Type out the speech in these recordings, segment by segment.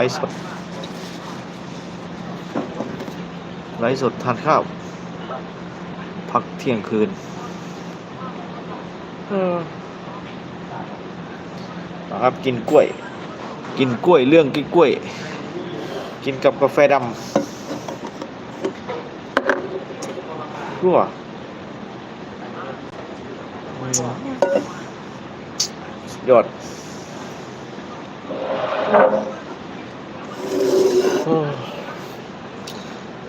ลฟ์สดไลฟ์สดทานข้าว พักเที่ยงคืน เออนะครับกินกล้วย กินกล้วยเรื่องกินกล้วย กินกับกาแฟดำรั่วอืมสุดยอดโอ้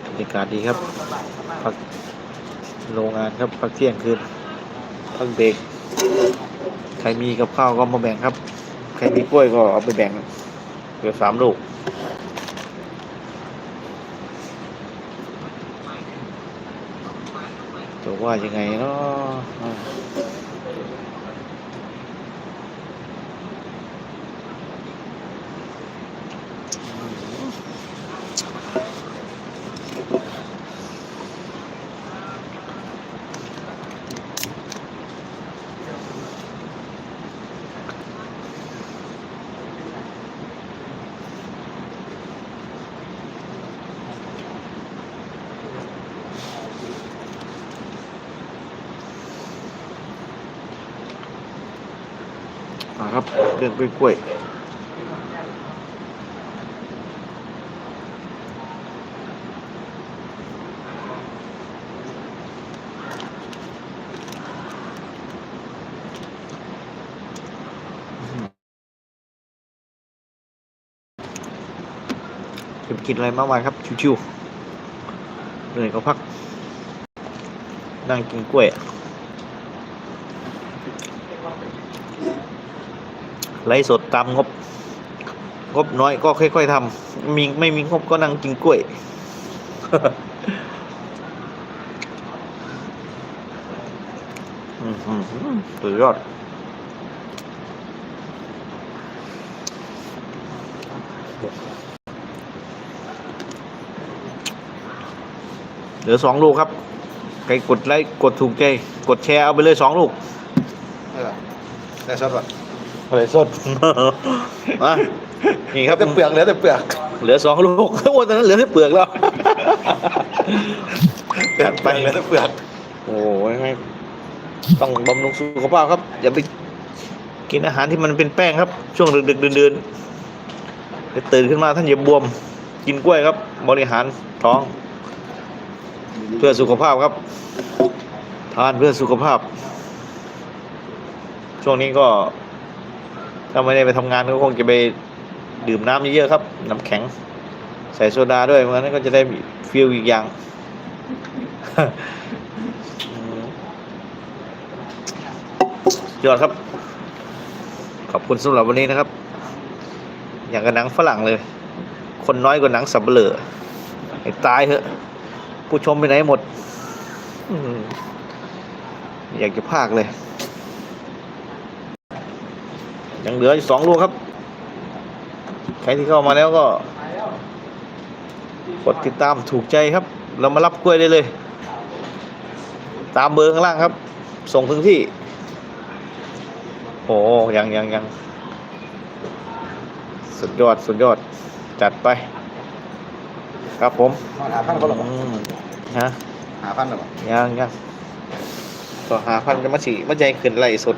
บรรยากาศดีครับพักโรงงานครับพักเที่ยงคืนพักเบรกใครมีกับข้าวก็มาแบ่งครับ ใครมีกล้วยก็เอาไปแบ่งเหลือสามลูกจะว่ายังไงเนาะาครับเรื่องกล้วยกล้วยจะกินอะไรมากมายครับ ชิวๆเหนื่อยก็พัก นั่งกินกล้วย ไลฟ์สดตามงบ งบน้อยก็ค่อย ๆทำมีไม่มีงบก็นั่งกินกล้วย สุดยอด เหลือสองลูกครับ ใครกดไลค์ กดถูกใจ กดแชร์เอาไปเลยสองลูกได้ชดป่ะะไรสดมานี่ครับแต่เปลือกเหลือแต่เปลือก เหลือสองลูกโอ้ตอนนั้นเหลือแค่เปลือกแล้วจัดไปเหลือแต่เปลือกโอ้ยไม่ต้องบำรุงสุขภาพครับ อย่าไปกินอาหารที่มันเป็นแป้งครับ ช่วงดึกๆเดินๆเดี๋ยวตื่นขึ้นมาท่านอย่าบวม กินกล้วยครับ บริหารท้อง เพื่อสุขภาพครับ ทานเพื่อสุขภาพ ช่วงนี้ก็ ถ้าไม่ได้ไปทำงานก็คงจะไปดื่มน้ำเยอะๆครับน้ำแข็ง ใส่โซดาด้วยเพราะนั้นก็จะได้ฟีลอีกอย่างยอดครับ ขอบคุณสำหรับวันนี้นะครับ อย่างกับหนังฝรั่งเลย คนน้อยกว่าหนังสับเปลือไอ้ตายเถอะ ผู้ชมไปไหนหมดอืมอยากจะพากเลย ยังเหลืออีกสองลูกครับ ใครที่เข้ามาแล้วก็ กดติดตามถูกใจครับ เรามารับกล้วยได้เลย ตามเบอร์ข้างล่างครับ ส่งถึงที่ โอ้ยังยังยังสุดยอดสุดยอดจัดไป ครับผมหาพันก็หรออืมฮะหาพันหรอยังยังก็หาพันจะมาฉีมาใจขึ้นไหลสด